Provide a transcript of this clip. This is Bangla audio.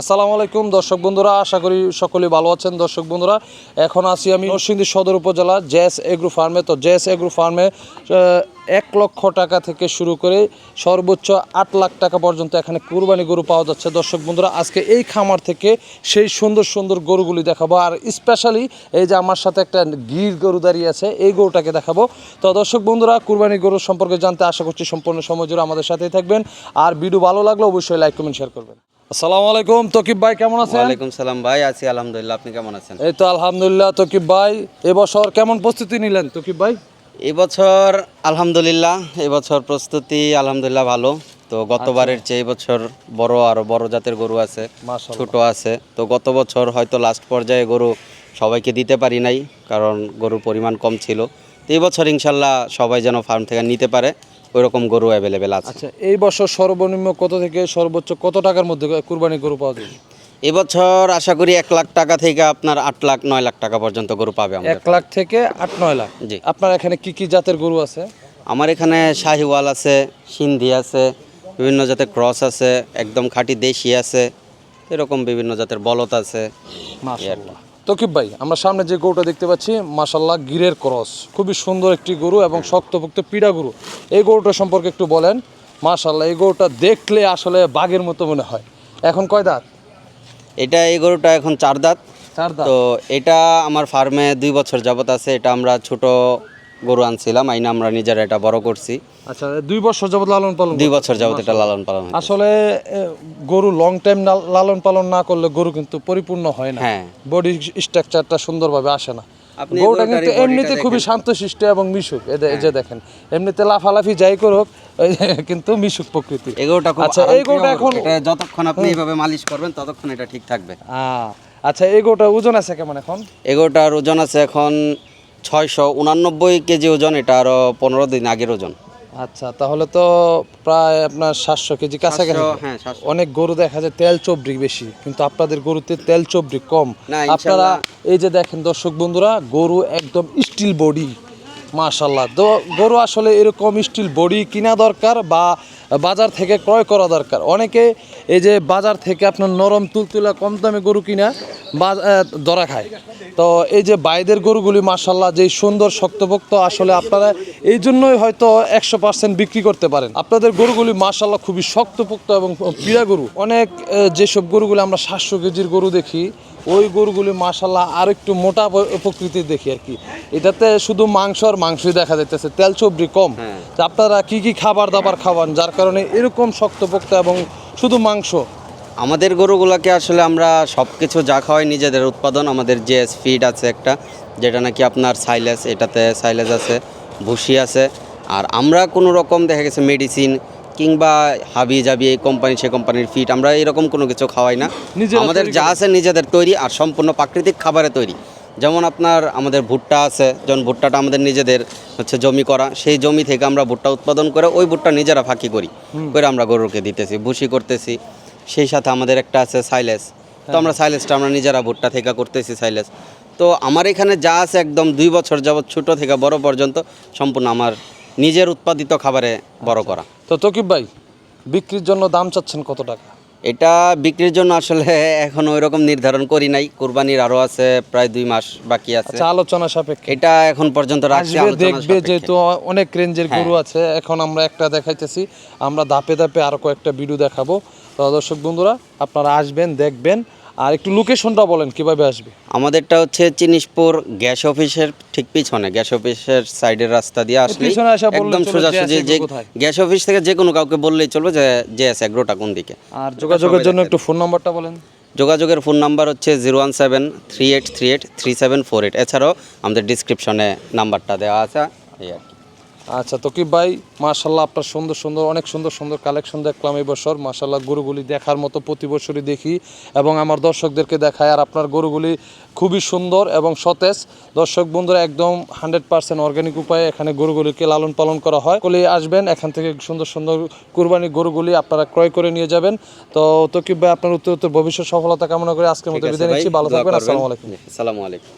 আসসালামু আলাইকুম, দর্শক বন্ধুরা, আশা করি সকলেই ভালো আছেন। দর্শক বন্ধুরা, এখন আছি আমি নরসিংদী সদর উপজেলা জেএস এগ্রো ফার্মে। তো জেএস এগ্রো ফার্মে এক লক্ষ টাকা থেকে শুরু করে সর্বোচ্চ আট লাখ টাকা পর্যন্ত এখানে কুরবানি গরু পাওয়া যাচ্ছে। দর্শক বন্ধুরা, আজকে এই খামার থেকে সেই সুন্দর সুন্দর গরুগুলি দেখাবো। আর স্পেশালি এই যে আমার সাথে একটা গির গরু দাঁড়িয়ে আছে, এই গরুটাকে দেখাবো। তো দর্শক বন্ধুরা, কুরবানি গরু সম্পর্কে জানতে আশা করছি সম্পূর্ণ সময় জুড়ে আমাদের সাথেই থাকবেন। আর ভিডিও ভালো লাগলে অবশ্যই লাইক কমেন্ট শেয়ার করবেন। আসসালামু আলাইকুম তকিব ভাই কেমন আছেন? ওয়ালাইকুম সালাম ভাই আছি আলহামদুলিল্লাহ আপনি কেমন আছেন? এই তো আলহামদুলিল্লাহ তকিব ভাই। এবছর কেমন প্রস্তুতি নিলেন তকিব ভাই? এবছর আলহামদুলিল্লাহ এবছর প্রস্তুতি আলহামদুলিল্লাহ ভালো। তো গতবারের চেয়ে এবছর বড় আরও বড় জাতের গরু আছে ছোট আছে। তো গত বছর হয়তো লাস্ট পর্যায়ে গরু সবাইকে দিতে পারি নাই কারণ গরুর পরিমাণ কম ছিল। তো এই বছর ইনশাল্লাহ সবাই যেন ফার্ম থেকে নিতে পারে। ওই রকম গরু অ্যাভেলেবেল আছে। আচ্ছা এই বছর সর্বনিম্ন কত থেকে সর্বোচ্চ কত টাকার মধ্যে কুরবানি গরু পাওয়া যাবে এবছর আশা করি এক লাখ টাকা থেকে আপনার আট লাখ নয় লাখ টাকা পর্যন্ত গরু পাবে আমাদের। এক লাখ থেকে আট নয় লাখ। জি। আপনার এখানে কি কি জাতের গরু আছে? আমার এখানে শাহিওয়াল আছে সিন্ধি আছে বিভিন্ন জাতের ক্রস আছে একদম খাঁটি দেশি আছে এরকম বিভিন্ন জাতের বলত আছে। মাশাআল্লাহ। তকিব ভাই আমরা সামনে যে গরুটা দেখতে পাচ্ছি মাসাল্লাহ গিরের ক্রস। খুবই সুন্দর একটি গরু এবং শক্তপোক্ত পিড়া গরু। এই গরুটা সম্পর্কে একটু বলেন। মাসাল্লাহ এই গরুটা দেখলে আসলে বাঘের মতো মনে হয়। এখন কয় দাঁত? এটা এই গরুটা এখন চার দাঁত। চার দাঁত। তো এটা আমার ফার্মে দুই বছর যাবত আছে। এটা আমরা ছোট গরু আনছিলাম আইনা আমরা নিজেরা এটা বড় করছি। আচ্ছা দুই বছর যাবত লালন পালন দুই বছর যাবত এটা লালন পালন আসলে গরু লং টাইম লালন পালন না করলে গরু কিন্তু পরিপূর্ণ হয় না। হ্যাঁ। বডি স্ট্রাকচারটা সুন্দরভাবে আসে না। গরুটা কিন্তু এমনিতে খুবই শান্তশিষ্ট এবং মিশুক। এই যে- দেখেন এমনিতে লাফালাফি যাই করুক কিন্তু মিশুক প্রকৃতি। খুব আচ্ছা এই গরুটা এখন যতক্ষণ আপনি এইভাবে মালিশ করবেন ততক্ষণ এটা ঠিক থাকবে। আচ্ছা এই গরুটার ওজন আছে কেমন এখন? এগোটার ওজন আছে এখন ছয়শো উনানব্বই কেজি ওজন এটা আরও পনেরো দিন আগের ওজন। আচ্ছা তাহলে তো প্রায় আপনার সাতশো কেজি কাছাকাছি। হ্যাঁ, অনেক গরু দেখা যায় তেল চবড়ি বেশি কিন্তু আপনাদের গরুতে তেল চবড়ি কম। আপনারা এই যে দেখেন দর্শক বন্ধুরা গরু একদম স্টিল বডি মাশাল্লাহ তো গরু আসলে এরকম স্টিল বডি কিনা দরকার বা বাজার থেকে ক্রয় করা দরকার? অনেকে এই যে বাজার থেকে আপনার নরম তুলতুলা কম দামে গরু কিনা ধরা খায়। তো এই যে বাইদের গরুগুলি মাশাল্লাহ যে সুন্দর শক্তপোক্ত আসলে আপনারা এই জন্যই হয়তো একশো পার্সেন্ট বিক্রি করতে পারেন। আপনাদের গরুগুলি মাশাল্লাহ খুবই শক্তপোক্ত এবং পীড়া গরু। অনেক যেসব গরুগুলি আমরা সাতশো কেজির গরু দেখি ওই গরুগুলি মাশাল্লাহ আর একটু মোটা প্রকৃতির দেখি আর কি। এটাতে শুধু মাংস আর মাংসই দেখা যাইতেছে তেল চবড়ি কম। হ্যাঁ। আপনারা কি কি খাবার দাবার খাওয়ান যার কারণে এরকম শক্তপোক্ত এবং শুধু মাংস? আমাদের গরুগুলোকে আসলে আমরা সব কিছু যা খাওয়াই নিজেদের উৎপাদন আমাদের যে ফিড আছে একটা যেটা নাকি আপনার সাইলেস এটাতে সাইলেস আছে ভুসি আছে। আর আমরা কোনো রকম দেখা গেছে মেডিসিন কিংবা হাবি জাবি এই কোম্পানি সে কোম্পানির ফিড আমরা এরকম কোনো কিছু খাওয়াই না। আমাদের যা আছে নিজেদের তৈরি আর সম্পূর্ণ প্রাকৃতিক খাবারে তৈরি। যেমন আপনার আমাদের ভুট্টা আছে যেমন ভুট্টাটা আমাদের নিজেদের হচ্ছে জমি করা সেই জমি থেকে আমরা ভুট্টা উৎপাদন করে ওই ভুট্টা নিজেরা ফাঁকি করি করে আমরা গরুকে দিতেছি ভুসি করতেছি। সেই সাথে আমাদের একটা আছে সাইলেস। তো আমরা সাইলেসটা আমরা নিজেরা ভুট্টা থেকে করতেছি সাইলেস। তো আমার এখানে যা আছে একদম দুই বছর যাবৎ ছোট থেকে বড় পর্যন্ত সম্পূর্ণ আমার নিজের উৎপাদিত খাবারে বড় করা। তো তকিব ভাই বিক্রির জন্য দাম চাচ্ছেন কত টাকা? এটা বিক্রির জন্য আসলে এখন ওই রকম নির্ধারণ করি নাই কুরবানির আরও আছে প্রায় দুই মাস বাকি আছে আচ্ছা আলোচনা সাপেক্ষে এটা এখন পর্যন্ত রাখছি আসবে আলোচনা দেখবে সাপেক্ষে। হ্যাঁ। যেহেতু অনেক রেঞ্জের গরু আছে এখন আমরা একটা দেখাইতেছি আমরা ধাপে ধাপে আরও কয়েকটা ভিডিও দেখাবো তো দর্শক বন্ধুরা আপনারা আসবেন দেখবেন আর একটু লোকেশনটা বলেন কীভাবে আসবে? আমাদেরটা হচ্ছে চিনিশপুর গ্যাস অফিসের ঠিক পিছনে গ্যাস অফিসের সাইডের রাস্তা দিয়ে আসলে পিছনে আসা বললে একদম সোজাসুজি যে গ্যাস অফিস থেকে যে কোনো কাউকে বললেই চলবে যে যে এস এগ্রোটা কোন দিকে। আর যোগাযোগের জন্য একটু ফোন নাম্বারটা বলেন। যোগাযোগের ফোন নাম্বার হচ্ছে zero one seven three eight three eight three seven four eight এছাড়াও আমাদের ডিসক্রিপশনে নাম্বারটা দেওয়া আছে এই আর কি। আচ্ছা তকিব ভাই মাশাল্লাহ আপনার সুন্দর সুন্দর অনেক সুন্দর সুন্দর কালেকশন দেখলাম এই বছর। মাশাল্লাহ গরুগুলি দেখার মতো প্রতি বছরই দেখি এবং আমার দর্শকদেরকে দেখায় আর আপনার গরুগুলি খুবই সুন্দর এবং সতেজ। দর্শক বন্ধুরা একদম হান্ড্রেড পার্সেন্ট অর্গানিক উপায়ে এখানে গরুগুলিকে লালন পালন করা হয়। কলি আসবেন এখান থেকে সুন্দর সুন্দর কুরবানি গরুগুলি আপনারা ক্রয় করে নিয়ে যাবেন। তো তকিব ভাই আপনার উত্তর উত্তর ভবিষ্যৎ সফলতা কামনা করে আজকের মতো বিদায় নিচ্ছি। ভালো থাকবেন আসসালামু আলাইকুম। আসসালামু আলাইকুম।